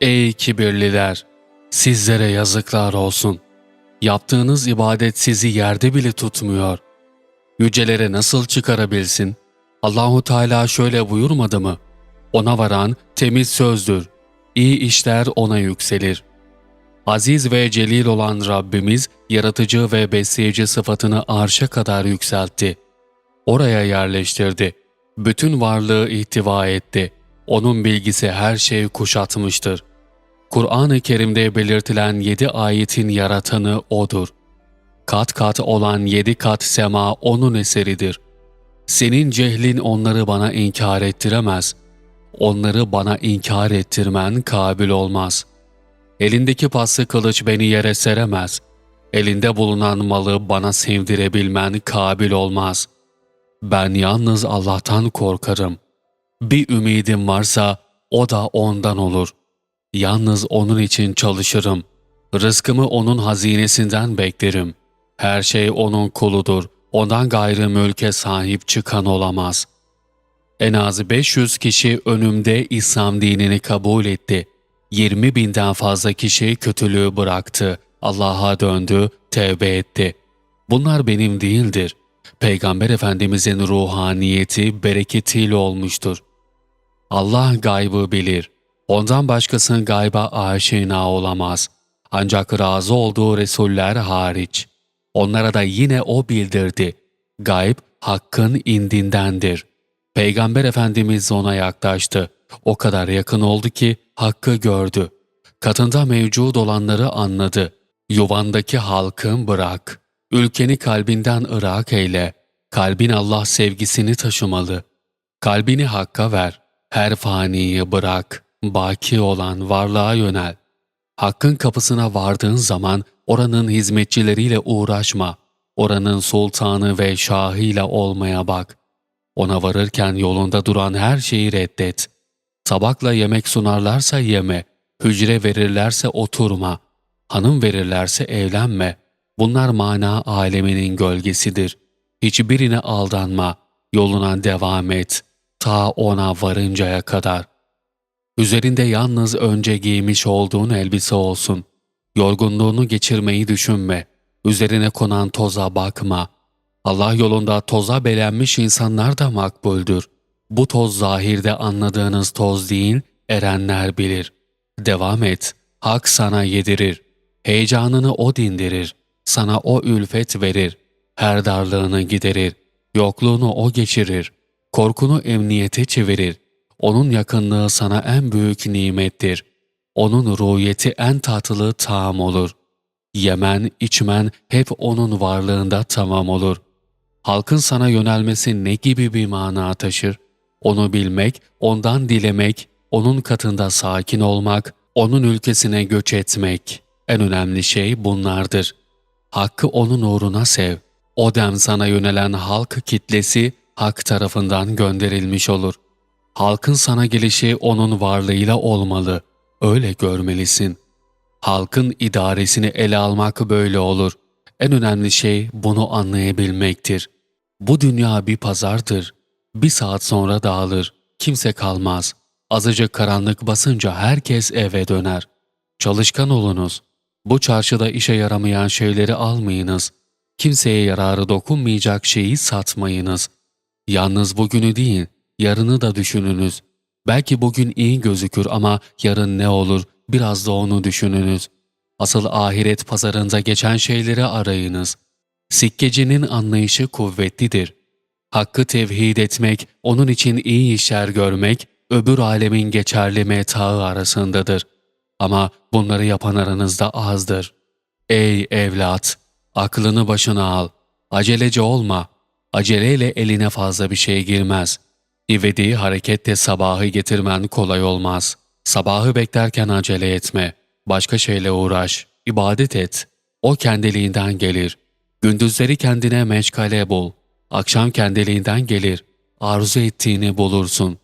Ey kibirliler! Sizlere yazıklar olsun. Yaptığınız ibadet sizi yerde bile tutmuyor. Yücelere nasıl çıkarabilsin? Allahu Teala şöyle buyurmadı mı? Ona varan temiz sözdür. İyi işler ona yükselir. Aziz ve celil olan Rabbimiz yaratıcı ve besleyici sıfatını arşa kadar yükseltti. Oraya yerleştirdi. Bütün varlığı ihtiva etti. Onun bilgisi her şeyi kuşatmıştır. Kur'an-ı Kerim'de belirtilen yedi ayetin yaratanı O'dur. Kat kat olan yedi kat sema O'nun eseridir. Senin cehlin onları bana inkar ettiremez. Onları bana inkar ettirmen kabil olmaz. Elindeki paslı kılıç beni yere seremez. Elinde bulunan malı bana sevdirebilmen kabil olmaz. Ben yalnız Allah'tan korkarım. Bir ümidim varsa o da ondan olur. Yalnız onun için çalışırım. Rızkımı onun hazinesinden beklerim. Her şey onun kuludur. Ondan gayrı mülke sahip çıkan olamaz. En az 500 kişi önümde İslam dinini kabul etti. 20 binden fazla kişi kötülüğü bıraktı. Allah'a döndü, tevbe etti. Bunlar benim değildir. Peygamber Efendimizin ruhaniyeti, bereketiyle olmuştur. Allah gaybı bilir. Ondan başkasının gayba aşina olamaz. Ancak razı olduğu Resuller hariç. Onlara da yine O bildirdi. Gayb, Hakk'ın indindendir. Peygamber Efendimiz ona yaklaştı. O kadar yakın oldu ki Hakk'ı gördü. Katında mevcut olanları anladı. Yuvandaki halkın bırak. Ülkeni kalbinden ırak eyle. Kalbin Allah sevgisini taşımalı. Kalbini Hakk'a ver. Her faniyi bırak. Baki olan varlığa yönel. Hakkın kapısına vardığın zaman oranın hizmetçileriyle uğraşma. Oranın sultanı ve şahıyla olmaya bak. Ona varırken yolunda duran her şeyi reddet. Tabakla yemek sunarlarsa yeme, hücre verirlerse oturma, hanım verirlerse evlenme. Bunlar mana aleminin gölgesidir. Hiçbirine aldanma, yoluna devam et, ta ona varıncaya kadar. Üzerinde yalnız önce giymiş olduğun elbise olsun. Yorgunluğunu geçirmeyi düşünme. Üzerine konan toza bakma. Allah yolunda toza belenmiş insanlar da makbuldür. Bu toz zahirde anladığınız toz değil, erenler bilir. Devam et, hak sana yedirir. Heyecanını o dindirir. Sana o ülfet verir. Her darlığını giderir. Yokluğunu o geçirir. Korkunu emniyete çevirir. Onun yakınlığı sana en büyük nimettir. Onun ruhiyeti en tatlı taam olur. Yemen, içmen hep onun varlığında tamam olur. Halkın sana yönelmesi ne gibi bir mana taşır? Onu bilmek, ondan dilemek, onun katında sakin olmak, onun ülkesine göç etmek. En önemli şey bunlardır. Hakkı onun uğruna sev. O dem sana yönelen halk kitlesi hak tarafından gönderilmiş olur. Halkın sana gelişi onun varlığıyla olmalı. Öyle görmelisin. Halkın idaresini ele almak böyle olur. En önemli şey bunu anlayabilmektir. Bu dünya bir pazardır. Bir saat sonra dağılır. Kimse kalmaz. Azıcık karanlık basınca herkes eve döner. Çalışkan olunuz. Bu çarşıda işe yaramayan şeyleri almayınız. Kimseye yararı dokunmayacak şeyi satmayınız. Yalnız bugünü değil, yarını da düşününüz. Belki bugün iyi gözükür ama yarın ne olur biraz da onu düşününüz. Asıl ahiret pazarında geçen şeyleri arayınız. Sikkecinin anlayışı kuvvetlidir. Hakkı tevhid etmek, onun için iyi işler görmek, öbür alemin geçerli metağı arasındadır. Ama bunları yapan aranızda azdır. Ey evlat! Aklını başına al. Aceleci olma. Aceleyle eline fazla bir şey girmez. İvediği harekette sabahı getirmen kolay olmaz. Sabahı beklerken acele etme. Başka şeyle uğraş. ibadet et. O kendiliğinden gelir. Gündüzleri kendine meşgale bul. Akşam kendiliğinden gelir. Arzu ettiğini bulursun.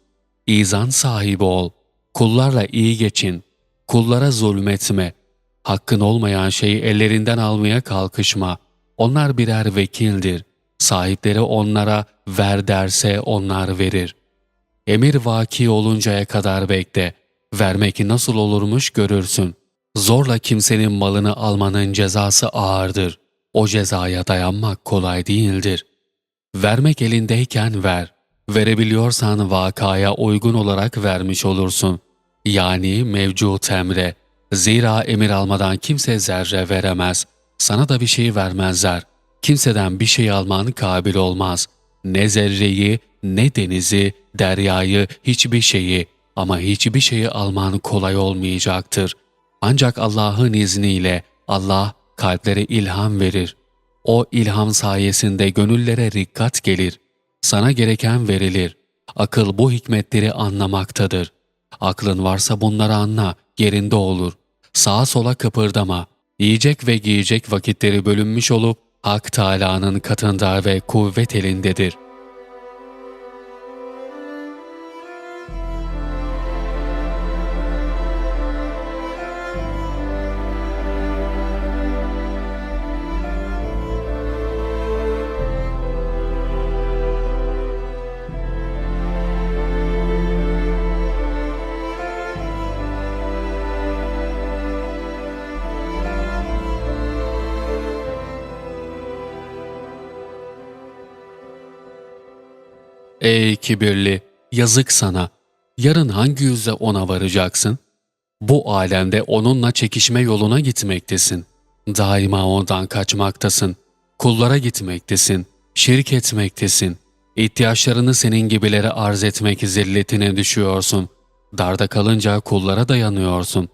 İzan sahibi ol. Kullarla iyi geçin. Kullara zulmetme. Hakkın olmayan şeyi ellerinden almaya kalkışma. Onlar birer vekildir. Sahipleri onlara ver derse onlar verir. Emir vaki oluncaya kadar bekle. vermek nasıl olurmuş görürsün. Zorla kimsenin malını almanın cezası ağırdır. O cezaya dayanmak kolay değildir. Vermek elindeyken ver. Verebiliyorsan vakaya uygun olarak vermiş olursun. Yani mevcut emre. Zira emir almadan kimse zerre veremez. Sana da bir şey vermezler. Kimseden bir şey alman kabil olmaz. Ne zerreyi, ne denizi, deryayı, hiçbir şeyi ama hiçbir şeyi alman kolay olmayacaktır. Ancak Allah'ın izniyle Allah kalplere ilham verir. O ilham sayesinde gönüllere rikkat gelir. Sana gereken verilir. Akıl bu hikmetleri anlamaktadır. Aklın varsa bunları anla, yerinde olur. Sağa sola kıpırdama. Yiyecek ve giyecek vakitleri bölünmüş olup Hak Teâlâ'nın katında ve kuvvet elindedir. Ey kibirli, yazık sana. Yarın hangi yüzle ona varacaksın? Bu alemde onunla çekişme yoluna gitmektesin. Daima ondan kaçmaktasın. Kullara gitmektesin. Şirk etmektesin. İhtiyaçlarını senin gibilere arz etmek zilletine düşüyorsun. Darda kalınca kullara dayanıyorsun.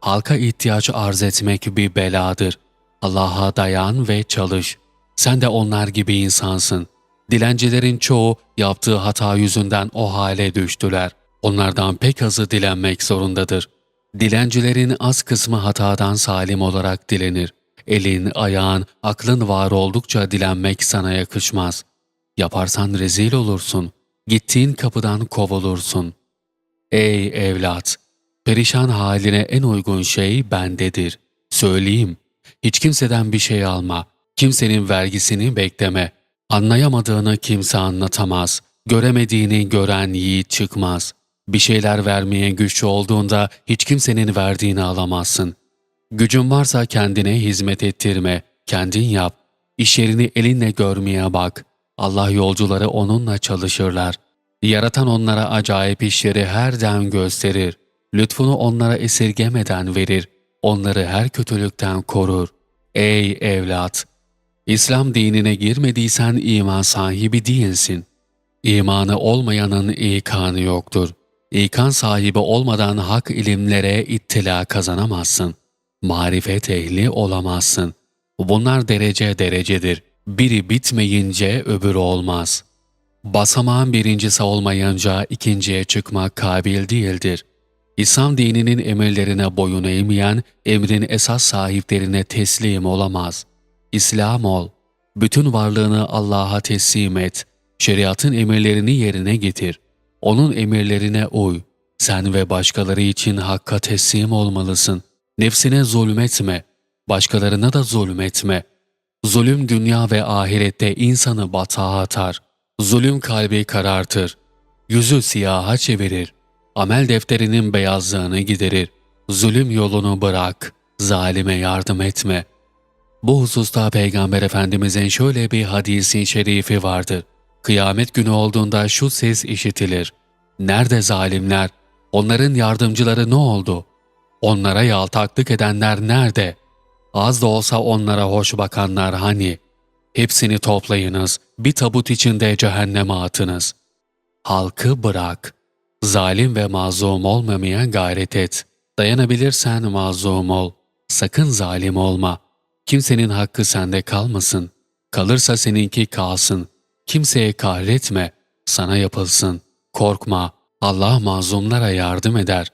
Halka ihtiyaç arz etmek bir beladır. Allah'a dayan ve çalış. Sen de onlar gibi insansın. Dilencilerin çoğu yaptığı hata yüzünden o hale düştüler. Onlardan pek azı dilenmek zorundadır. Dilencilerin az kısmı hatadan salim olarak dilenir. Elin, ayağın, aklın var oldukça dilenmek sana yakışmaz. Yaparsan rezil olursun. Gittiğin kapıdan kovulursun. Ey evlat! Perişan haline en uygun şey bendedir. Söyleyeyim, hiç kimseden bir şey alma. Kimsenin vergisini bekleme. Anlayamadığını kimse anlatamaz. Göremediğini gören yiğit çıkmaz. Bir şeyler vermeye güçlü olduğunda hiç kimsenin verdiğini alamazsın. Gücün varsa kendine hizmet ettirme, kendin yap. İş yerini elinle görmeye bak. Allah yolcuları onunla çalışırlar. Yaratan onlara acayip işleri her dem gösterir. Lütfunu onlara esirgemeden verir. Onları her kötülükten korur. Ey evlat! İslam dinine girmediysen iman sahibi değilsin. İmanı olmayanın ikanı yoktur. İkan sahibi olmadan hak ilimlere ittila kazanamazsın. Marifet ehli olamazsın. Bunlar derece derecedir. Biri bitmeyince öbürü olmaz. Basamağın birincisi olmayınca ikinciye çıkmak kabil değildir. İslam dininin emirlerine boyun eğmeyen, emrin esas sahiplerine teslim olamaz.'' İslam ol. Bütün varlığını Allah'a teslim et. Şeriatın emirlerini yerine getir. Onun emirlerine uy. Sen ve başkaları için hakka teslim olmalısın. Nefsine zulmetme. Başkalarına da zulmetme. Zulüm dünya ve ahirette insanı batağa atar. Zulüm kalbi karartır. Yüzü siyaha çevirir. Amel defterinin beyazlığını giderir. Zulüm yolunu bırak. Zalime yardım etme.'' Bu hususta Peygamber Efendimizin şöyle bir hadisi şerifi vardır. Kıyamet günü olduğunda şu ses işitilir. Nerede zalimler? Onların yardımcıları ne oldu? Onlara yaltaklık edenler nerede? Az da olsa onlara hoş bakanlar hani? Hepsini toplayınız, bir tabut içinde cehenneme atınız. Halkı bırak. Zalim ve mazlum olmamaya gayret et. Dayanabilirsen mazlum ol. Sakın zalim olma.'' Kimsenin hakkı sende kalmasın. Kalırsa seninki kalsın. Kimseye kahretme. Sana yapılsın. Korkma. Allah mazlumlara yardım eder.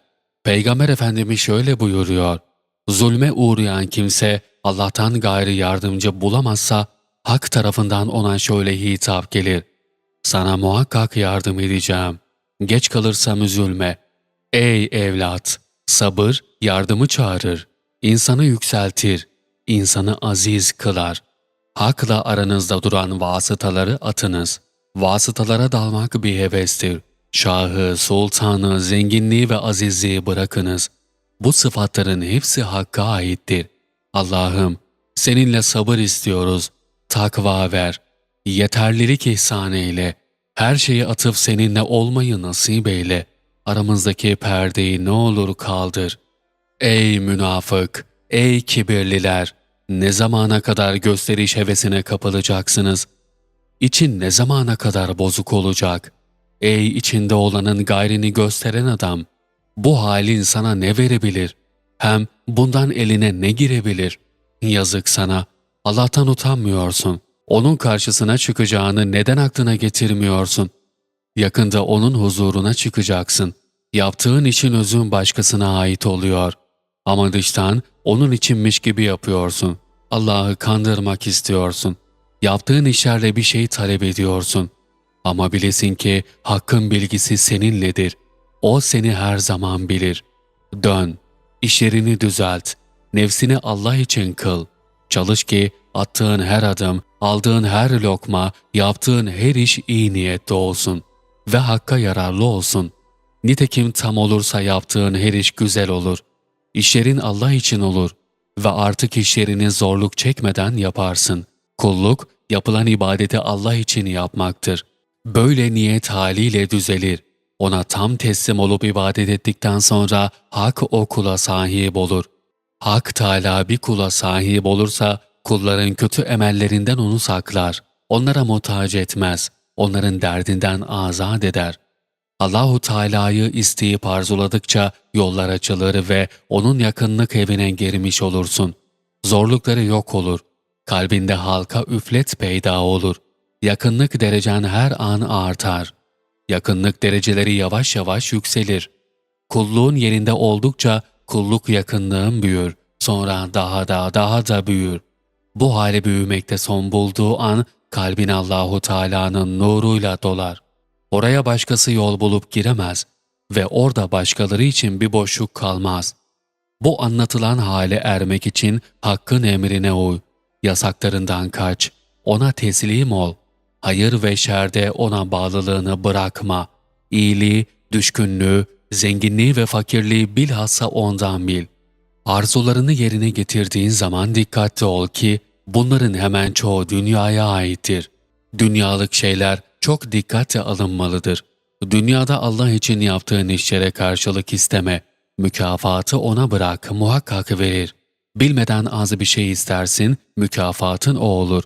Peygamber Efendimiz şöyle buyuruyor. Zulme uğrayan kimse Allah'tan gayrı yardımcı bulamazsa hak tarafından ona şöyle hitap gelir. Sana muhakkak yardım edeceğim. Geç kalırsam üzülme. Ey evlat! Sabır yardımı çağırır. insanı yükseltir insanı aziz kılar. Hakla aranızda duran vasıtaları atınız. Vasıtalara dalmak bir hevestir. Şahı, sultanı, zenginliği ve azizliği bırakınız. Bu sıfatların hepsi Hakk'a aittir. Allah'ım, seninle sabır istiyoruz. Takva ver. Yeterlilik ihsan eyle. Her şeyi atıp seninle olmayı nasip eyle. Aramızdaki perdeyi ne olur kaldır. Ey münafık, ey kibirliler! Ne zamana kadar gösteriş hevesine kapılacaksınız? İçin ne zamana kadar bozuk olacak? Ey içinde olanın gayrini gösteren adam! Bu halin sana ne verebilir? Hem bundan eline ne girebilir? Yazık sana. Allah'tan utanmıyorsun. Onun karşısına çıkacağını neden aklına getirmiyorsun? Yakında onun huzuruna çıkacaksın. Yaptığın için özün başkasına ait oluyor. Ama dıştan onun içinmiş gibi yapıyorsun. Allah'ı kandırmak istiyorsun. Yaptığın işlerle bir şey talep ediyorsun. Ama bilesin ki hakkın bilgisi seninledir. O seni her zaman bilir. Dön, işlerini düzelt, nefsini Allah için kıl. Çalış ki attığın her adım, aldığın her lokma, yaptığın her iş iyi niyette olsun ve hakka yararlı olsun. Nitekim tam olursa yaptığın her iş güzel olur. İşlerin Allah için olur ve artık işlerini zorluk çekmeden yaparsın. Kulluk, yapılan ibadeti Allah için yapmaktır. Böyle niyet haliyle düzelir. Ona tam teslim olup ibadet ettikten sonra hak o kula sahip olur. Hak Teala bir kula sahip olursa kulların kötü emellerinden onu saklar. Onlara muhtaç etmez. Onların derdinden azat eder. Allahu Teala'yı isteyip arzuladıkça yollar açılır ve onun yakınlık evine girmiş olursun. Zorlukları yok olur. Kalbinde halka üflet peyda olur. Yakınlık derecen her an artar. Yakınlık dereceleri yavaş yavaş yükselir. Kulluğun yerinde oldukça kulluk yakınlığın büyür. Sonra daha da daha da büyür. Bu hale büyümekte son bulduğu an kalbin Allahu Teala'nın nuruyla dolar. Oraya başkası yol bulup giremez ve orada başkaları için bir boşluk kalmaz. Bu anlatılan hale ermek için hakkın emrine uy, yasaklarından kaç, ona teslim ol. Hayır ve şerde ona bağlılığını bırakma. İyiliği, düşkünlüğü, zenginliği ve fakirliği bilhassa ondan bil. Arzularını yerine getirdiğin zaman dikkatli ol ki bunların hemen çoğu dünyaya aittir. Dünyalık şeyler çok dikkatle alınmalıdır. Dünyada Allah için yaptığın işlere karşılık isteme. Mükafatı ona bırak, muhakkak verir. Bilmeden az bir şey istersin, mükafatın o olur.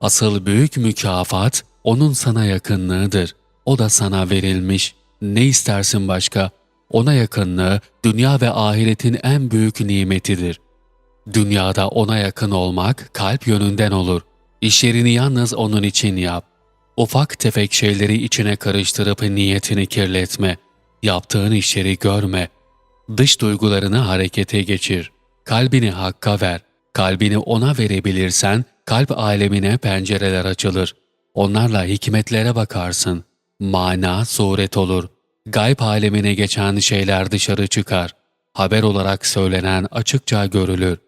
Asıl büyük mükafat, onun sana yakınlığıdır. O da sana verilmiş. Ne istersin başka? Ona yakınlığı, dünya ve ahiretin en büyük nimetidir. Dünyada ona yakın olmak kalp yönünden olur. İşlerini yalnız onun için yap. Ufak tefek şeyleri içine karıştırıp niyetini kirletme. Yaptığın işleri görme. Dış duygularını harekete geçir. Kalbini hakka ver. Kalbini ona verebilirsen kalp alemine pencereler açılır. Onlarla hikmetlere bakarsın. Mana, suret olur. Gayb alemine geçen şeyler dışarı çıkar. Haber olarak söylenen açıkça görülür.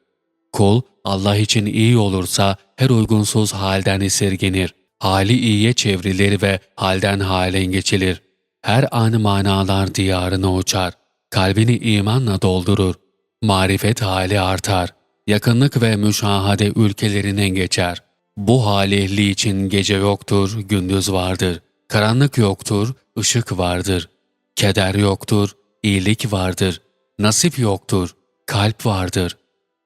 Kul Allah için iyi olursa her uygunsuz halden esirgenir. Hali iyiye çevrilir ve halden halen geçilir. Her an manalar diyarına uçar. Kalbini imanla doldurur. Marifet hali artar. Yakınlık ve müşahade ülkelerine geçer. Bu hal ehli için gece yoktur, gündüz vardır. Karanlık yoktur, ışık vardır. Keder yoktur, iyilik vardır. Nasip yoktur, kalp vardır.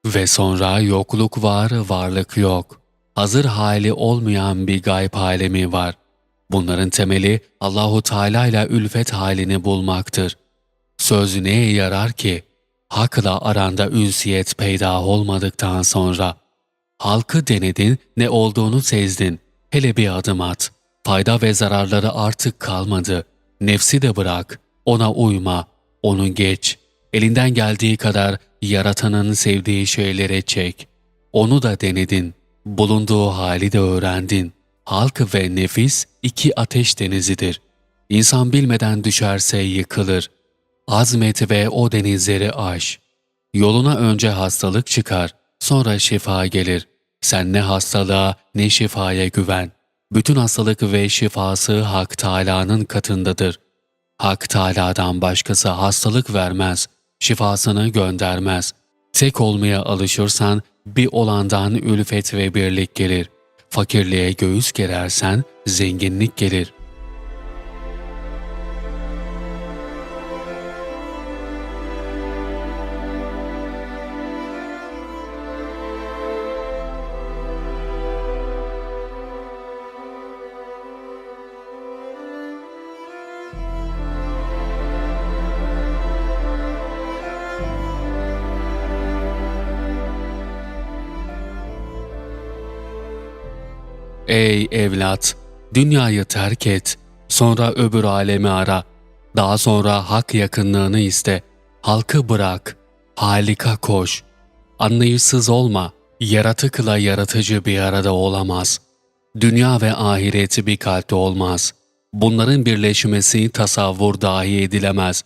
Ve sonra yokluk var, varlık yok. Hazır hali olmayan bir gayb alemi var. Bunların temeli Allahu Teala ile ülfet halini bulmaktır. Söz neye yarar ki? Hakla aranda ünsiyet peyda olmadıktan sonra. Halkı denedin, ne olduğunu sezdin. Hele bir adım at. Fayda ve zararları artık kalmadı. Nefsi de bırak. Ona uyma. Onu geç. Elinden geldiği kadar yaratanın sevdiği şeylere çek. Onu da denedin. Bulunduğu hali de öğrendin. Halk ve nefis iki ateş denizidir. İnsan bilmeden düşerse yıkılır. Azmet ve o denizleri aş. Yoluna önce hastalık çıkar, sonra şifa gelir. Sen ne hastalığa ne şifaya güven. Bütün hastalık ve şifası Hak Teâlâ'nın katındadır. Hak Teâlâ'dan başkası hastalık vermez, şifasını göndermez. Tek olmaya alışırsan bir olandan ülfet ve birlik gelir. Fakirliğe göğüs gerersen zenginlik gelir. Ey evlat! Dünyayı terk et. Sonra öbür alemi ara. Daha sonra hak yakınlığını iste. Halkı bırak. Halika koş. Anlayışsız olma. Yaratıkla yaratıcı bir arada olamaz. Dünya ve ahireti bir kalpte olmaz. Bunların birleşmesi tasavvur dahi edilemez.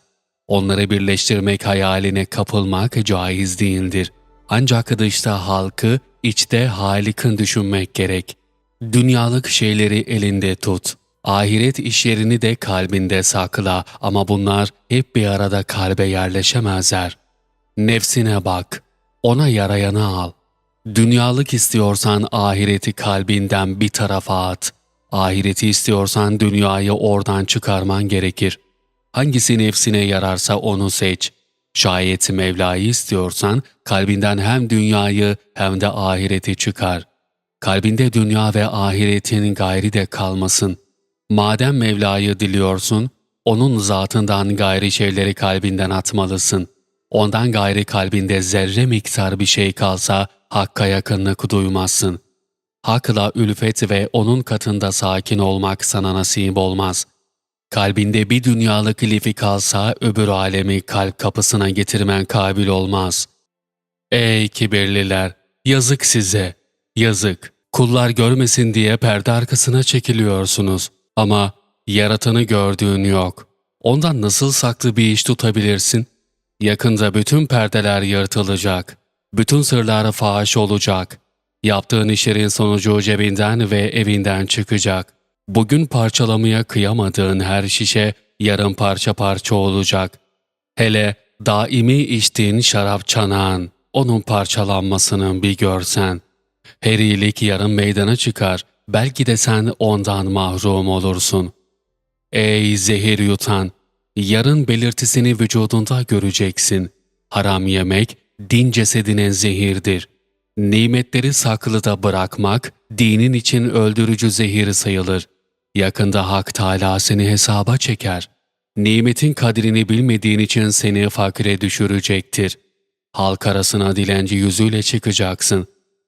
Onları birleştirmek hayaline kapılmak caiz değildir. Ancak dışta halkı, içte Halik'in düşünmek gerek.'' Dünyalık şeyleri elinde tut. Ahiret işlerini de kalbinde sakla ama bunlar hep bir arada kalbe yerleşemezler. Nefsine bak, ona yarayanı al. Dünyalık istiyorsan ahireti kalbinden bir tarafa at. Ahireti istiyorsan dünyayı oradan çıkarman gerekir. Hangisi nefsine yararsa onu seç. Şayet Mevla'yı istiyorsan kalbinden hem dünyayı hem de ahireti çıkar.'' Kalbinde dünya ve ahiretin gayri de kalmasın. Madem Mevla'yı diliyorsun, onun zatından gayri şeyleri kalbinden atmalısın. Ondan gayri kalbinde zerre miktar bir şey kalsa Hakk'a yakınlık duymazsın. Hakla ülfet ve onun katında sakin olmak sana nasip olmaz. Kalbinde bir dünyalık lifi kalsa öbür alemi kalp kapısına getirmen kabil olmaz. Ey kibirliler! Yazık size! Yazık! Kullar görmesin diye perde arkasına çekiliyorsunuz. Ama yaratanı gördüğün yok. Ondan nasıl saklı bir iş tutabilirsin? Yakında bütün perdeler yırtılacak. Bütün sırlar fahiş olacak. Yaptığın işlerin sonucu cebinden ve evinden çıkacak. Bugün parçalamaya kıyamadığın her şişe yarın parça parça olacak. Hele daimi içtiğin şarap çanağın, onun parçalanmasının bir görsen.'' Her iyilik yarın meydana çıkar, belki de sen ondan mahrum olursun. Ey zehir yutan! Yarın belirtisini vücudunda göreceksin. Haram yemek, din cesedine zehirdir. Nimetleri saklıda bırakmak, dinin için öldürücü zehir sayılır. Yakında Hak Teâlâ seni hesaba çeker. Nimetin kadrini bilmediğin için seni fakire düşürecektir. Halk arasına dilenci yüzüyle çıkacaksın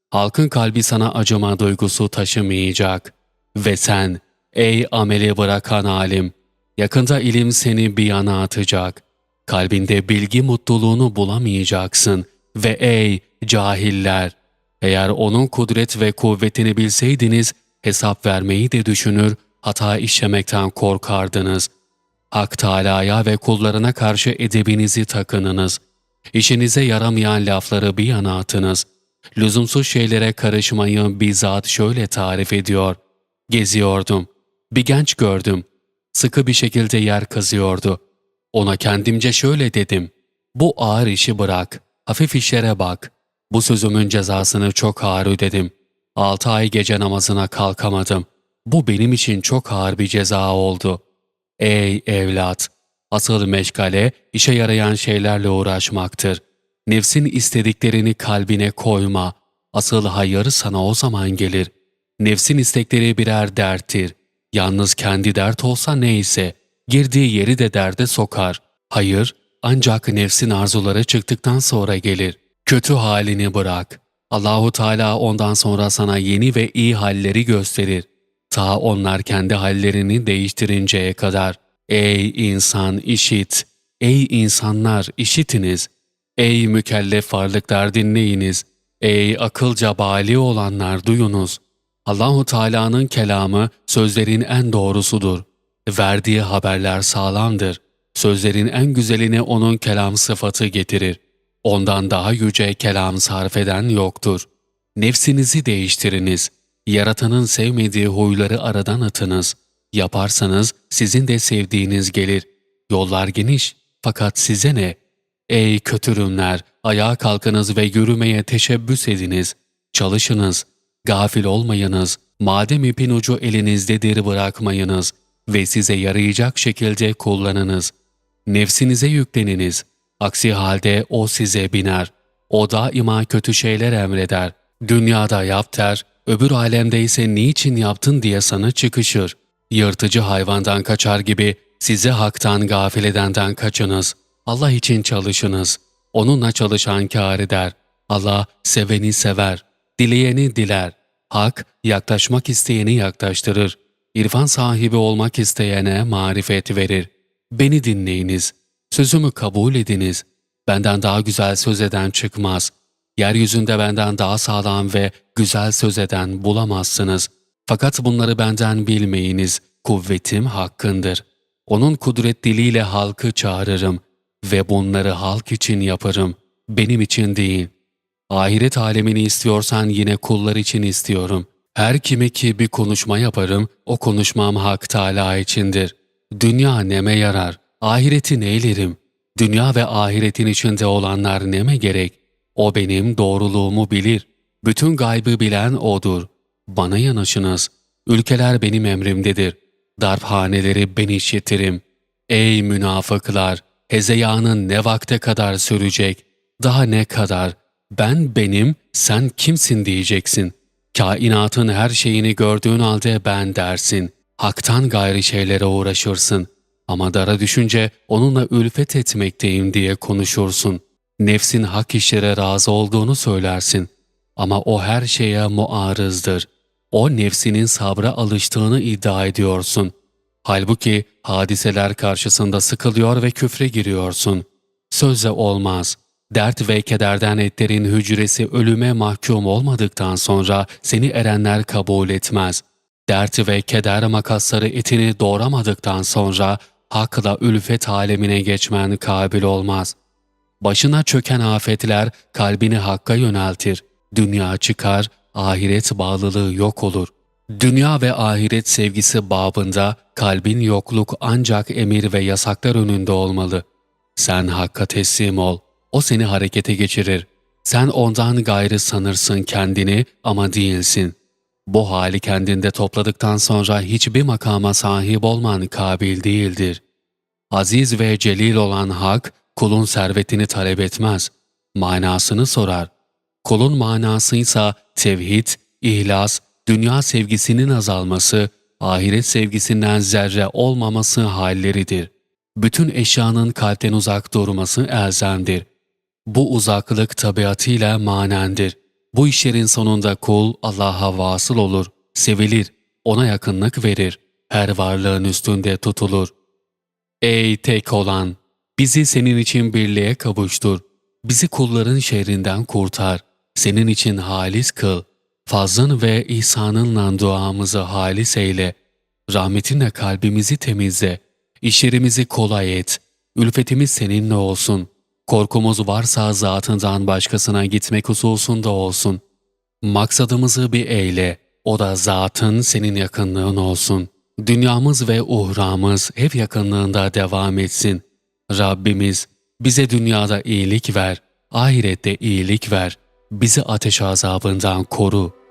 halkın kalbi sana acıma duygusu taşımayacak. Ve sen, ey ameli bırakan alim, yakında ilim seni bir yana atacak. Kalbinde bilgi mutluluğunu bulamayacaksın. Ve ey cahiller, eğer onun kudret ve kuvvetini bilseydiniz, hesap vermeyi de düşünür, hata işlemekten korkardınız. Hak Teâlâ'ya ve kullarına karşı edebinizi takınınız. İşinize yaramayan lafları bir yana atınız.'' Lüzumsuz şeylere karışmayı bizzat şöyle tarif ediyor. Geziyordum. Bir genç gördüm. Sıkı bir şekilde yer kazıyordu. Ona kendimce şöyle dedim. Bu ağır işi bırak. Hafif işlere bak. Bu sözümün cezasını çok ağır ödedim. Altı ay gece namazına kalkamadım. Bu benim için çok ağır bir ceza oldu. Ey evlat! Asıl meşgale işe yarayan şeylerle uğraşmaktır. Nefsin istediklerini kalbine koyma. Asıl hayır sana o zaman gelir. Nefsin istekleri birer derttir. Yalnız kendi dert olsa neyse, girdiği yeri de derde sokar. Hayır, ancak nefsin arzuları çıktıktan sonra gelir. Kötü halini bırak. Allahu Teala ondan sonra sana yeni ve iyi halleri gösterir. Ta onlar kendi hallerini değiştirinceye kadar. Ey insan işit! Ey insanlar işitiniz! Ey mükellef varlıklar dinleyiniz. Ey akılca bali olanlar duyunuz. Allahu Teala'nın kelamı sözlerin en doğrusudur. Verdiği haberler sağlamdır. Sözlerin en güzeline onun kelam sıfatı getirir. Ondan daha yüce kelam sarf eden yoktur. Nefsinizi değiştiriniz. Yaratanın sevmediği huyları aradan atınız. Yaparsanız sizin de sevdiğiniz gelir. Yollar geniş fakat size ne? Ey kötürümler, ayağa kalkınız ve yürümeye teşebbüs ediniz. Çalışınız, gafil olmayınız. Madem ipin ucu elinizdedir bırakmayınız ve size yarayacak şekilde kullanınız. Nefsinize yükleniniz. Aksi halde o size biner. O daima kötü şeyler emreder. Dünyada yap der, öbür alemde ise niçin yaptın diye sana çıkışır. Yırtıcı hayvandan kaçar gibi size haktan gafil edenden kaçınız. Allah için çalışınız. Onunla çalışan kâr eder. Allah seveni sever. Dileyeni diler. Hak yaklaşmak isteyeni yaklaştırır. İrfan sahibi olmak isteyene marifet verir. Beni dinleyiniz. Sözümü kabul ediniz. Benden daha güzel söz eden çıkmaz. Yeryüzünde benden daha sağlam ve güzel söz eden bulamazsınız. Fakat bunları benden bilmeyiniz. Kuvvetim hakkındır. Onun kudret diliyle halkı çağırırım ve bunları halk için yaparım. Benim için değil. Ahiret alemini istiyorsan yine kullar için istiyorum. Her kime ki bir konuşma yaparım, o konuşmam Hak Teâlâ içindir. Dünya neme yarar, ahireti neylerim? Dünya ve ahiretin içinde olanlar neme gerek? O benim doğruluğumu bilir. Bütün gaybı bilen O'dur. Bana yanaşınız. Ülkeler benim emrimdedir. Darphaneleri ben işitirim. Ey münafıklar! Hezeyanın ne vakte kadar sürecek? Daha ne kadar? Ben benim, sen kimsin diyeceksin. Kainatın her şeyini gördüğün halde ben dersin. Haktan gayri şeylere uğraşırsın. Ama dara düşünce onunla ülfet etmekteyim diye konuşursun. Nefsin hak işlere razı olduğunu söylersin. Ama o her şeye muarızdır. O nefsinin sabra alıştığını iddia ediyorsun. Halbuki hadiseler karşısında sıkılıyor ve küfre giriyorsun. Sözle olmaz. Dert ve kederden etlerin hücresi ölüme mahkum olmadıktan sonra seni erenler kabul etmez. Dert ve keder makasları etini doğramadıktan sonra hakla ülfet alemine geçmen kabil olmaz. Başına çöken afetler kalbini hakka yöneltir. Dünya çıkar, ahiret bağlılığı yok olur. Dünya ve ahiret sevgisi babında kalbin yokluk ancak emir ve yasaklar önünde olmalı. Sen hakka teslim ol, o seni harekete geçirir. Sen ondan gayrı sanırsın kendini ama değilsin. Bu hali kendinde topladıktan sonra hiçbir makama sahip olman kabil değildir. Aziz ve celil olan hak, kulun servetini talep etmez. Manasını sorar. Kulun manasıysa tevhid, ihlas, dünya sevgisinin azalması, ahiret sevgisinden zerre olmaması halleridir. Bütün eşyanın kalpten uzak durması elzemdir. Bu uzaklık tabiatıyla manendir. Bu işlerin sonunda kul Allah'a vasıl olur, sevilir, ona yakınlık verir, her varlığın üstünde tutulur. Ey tek olan! Bizi senin için birliğe kavuştur. Bizi kulların şerrinden kurtar. Senin için halis kıl. Fazlın ve ihsanınla duamızı halis eyle. Rahmetinle kalbimizi temizle. İşlerimizi kolay et. Ülfetimiz seninle olsun. Korkumuz varsa zatından başkasına gitmek hususunda olsun. Maksadımızı bir eyle. O da zatın senin yakınlığın olsun. Dünyamız ve uhramız hep yakınlığında devam etsin. Rabbimiz bize dünyada iyilik ver, ahirette iyilik ver. Bizi ateş azabından koru.''